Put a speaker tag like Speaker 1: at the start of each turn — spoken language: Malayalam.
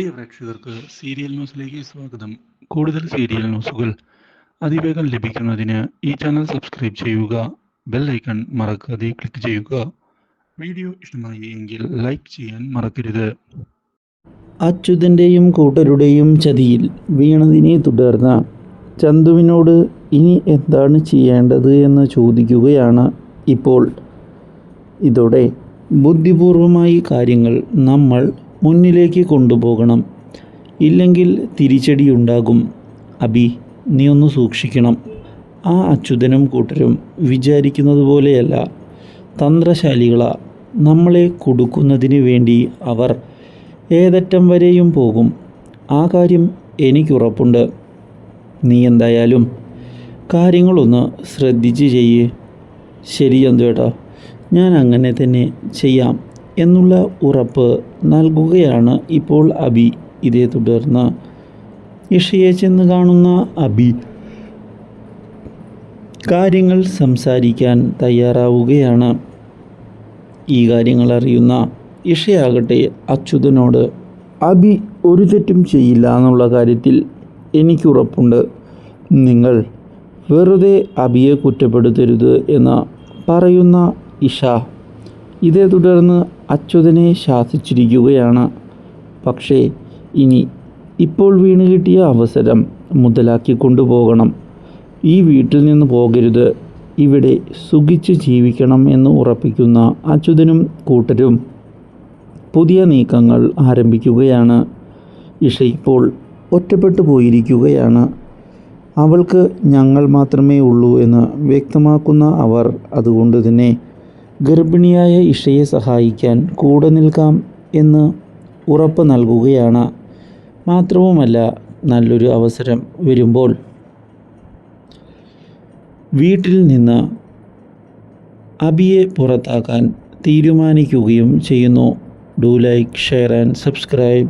Speaker 1: പ്രിയ പ്രേക്ഷകർക്ക് സീരിയൽ ന്യൂസിലേക്ക് സ്വാഗതം. കൂടുതൽ സീരിയൽ ന്യൂസുകൾ അതിവേഗം ലഭിക്കുന്നതിന് ഈ ചാനൽ സബ്സ്ക്രൈബ് ചെയ്യുക ബെൽ ഐക്കൺ മറക്കാതെ ക്ലിക്ക് ചെയ്യുക. വീഡിയോ ഇഷ്ടമായി എങ്കിൽ ലൈക്ക് ചെയ്യാൻ മറക്കരുത്.
Speaker 2: അച്യുതന്റെയും കൂട്ടരുടെയും ചതിയിൽ വീണതിനെ തുടർന്ന് ചന്തുവിനോട് ഇനി എന്താണ് ചെയ്യേണ്ടത് എന്ന് ചോദിക്കുകയാണ് ഇപ്പോൾ. ഇതോടെ ബുദ്ധിപൂർവമായി കാര്യങ്ങൾ നമ്മൾ മുന്നിലേക്ക് കൊണ്ടുപോകണം. ഇല്ലെങ്കിൽ തിരിച്ചടി ഉണ്ടാകും അബി നീ ഒന്ന് സൂക്ഷിക്കണം. ആ അച്യുതനും കൂട്ടരും വിചാരിക്കുന്നത് പോലെയല്ല. തന്ത്രശാലികളാ. നമ്മളെ കൊടുക്കുന്നതിന് വേണ്ടി അവർ ഏതറ്റം വരെയും പോകും. ആ കാര്യം എനിക്കുറപ്പുണ്ട്. നീ എന്തായാലും കാര്യങ്ങളൊന്ന് ശ്രദ്ധിച്ച് ചെയ്യേ. ശരി ചന്തുവേട്ടാ ഞാൻ അങ്ങനെ തന്നെ ചെയ്യാം. എന്നുള്ള ഉറപ്പ് നൽകുകയാണ് ഇപ്പോൾ അബി. ഇതേ തുടർന്ന് ഇഷയെ ചെന്ന് കാണുന്ന അബി കാര്യങ്ങൾ സംസാരിക്കാൻ തയ്യാറാവുകയാണ്. ഈ കാര്യങ്ങൾ അറിയുന്ന ഇഷയാകട്ടെ അച്യുതനോട് അബി ഒരു തെറ്റും ചെയ്യില്ല എന്നുള്ള കാര്യത്തിൽ എനിക്കുറപ്പുണ്ട് നിങ്ങൾ വെറുതെ അബിയെ കുറ്റപ്പെടുത്തരുത് എന്ന് പറയുന്ന ഇഷ ഇതേ തുടർന്ന് അച്യുതനെ ശാസിച്ചിരിക്കുകയാണ്. പക്ഷേ ഇനി ഇപ്പോൾ വീണ് കിട്ടിയ അവസരം മുതലാക്കി കൊണ്ടുപോകണം. ഈ വീട്ടിൽ നിന്ന് പോകരുത്. ഇവിടെ സുഖിച്ച് ജീവിക്കണം എന്ന് ഉറപ്പിക്കുന്ന അച്യുതനും കൂട്ടരും പുതിയ നീക്കങ്ങൾ ആരംഭിക്കുകയാണ്. ഇഷ ഇപ്പോൾ ഒറ്റപ്പെട്ടു പോയിരിക്കുകയാണ്. അവൾക്ക് ഞങ്ങൾ മാത്രമേ ഉള്ളൂ എന്ന് വ്യക്തമാക്കുന്ന അവർ അതുകൊണ്ട് തന്നെ ഗർഭിണിയായ ഇഷയെ സഹായിക്കാൻ കൂടെ നിൽക്കാം എന്ന് ഉറപ്പ് നൽകുകയാണ്. മാത്രവുമല്ല നല്ലൊരു അവസരം വരുമ്പോൾ. വീട്ടിൽ നിന്ന് അബിയെ പുറത്താക്കാൻ തീരുമാനിക്കുകയും ചെയ്യുന്നു. Do like share and subscribe.